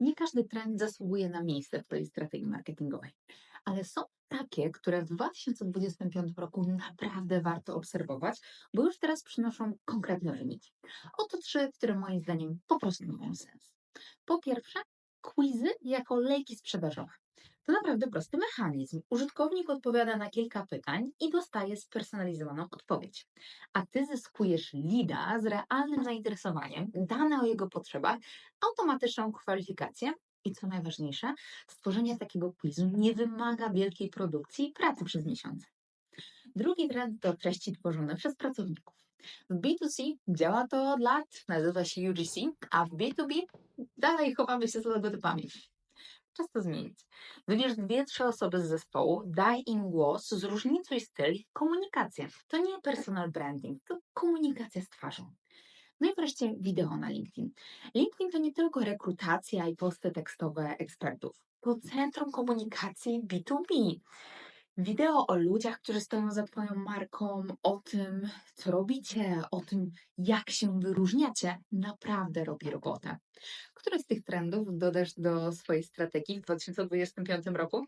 Nie każdy trend zasługuje na miejsce w Twojej strategii marketingowej, ale są takie, które w 2025 roku naprawdę warto obserwować, bo już teraz przynoszą konkretne wyniki. Oto trzy, które moim zdaniem po prostu mają sens. Po pierwsze, quizy jako lejki sprzedażowe. To naprawdę prosty mechanizm. Użytkownik odpowiada na kilka pytań i dostaje spersonalizowaną odpowiedź. A ty zyskujesz lida z realnym zainteresowaniem, dane o jego potrzebach, automatyczną kwalifikację i co najważniejsze, stworzenie takiego quizu nie wymaga wielkiej produkcji i pracy przez miesiące. Drugi trend to treści tworzone przez pracowników. W B2C działa to od lat, nazywa się UGC, a w B2B dalej chowamy się z logotypami. Czas to zmienić. Wybierz dwie, trzy osoby z zespołu, daj im głos, zróżnicuj styl i komunikację. To nie personal branding, to komunikacja z twarzą. No i wreszcie wideo na LinkedIn. LinkedIn to nie tylko rekrutacja i posty tekstowe ekspertów. To centrum komunikacji B2B. Wideo o ludziach, którzy stoją za Twoją marką, o tym, co robicie, o tym, jak się wyróżniacie, naprawdę robi robotę. Który z tych trendów dodasz do swojej strategii w 2025 roku?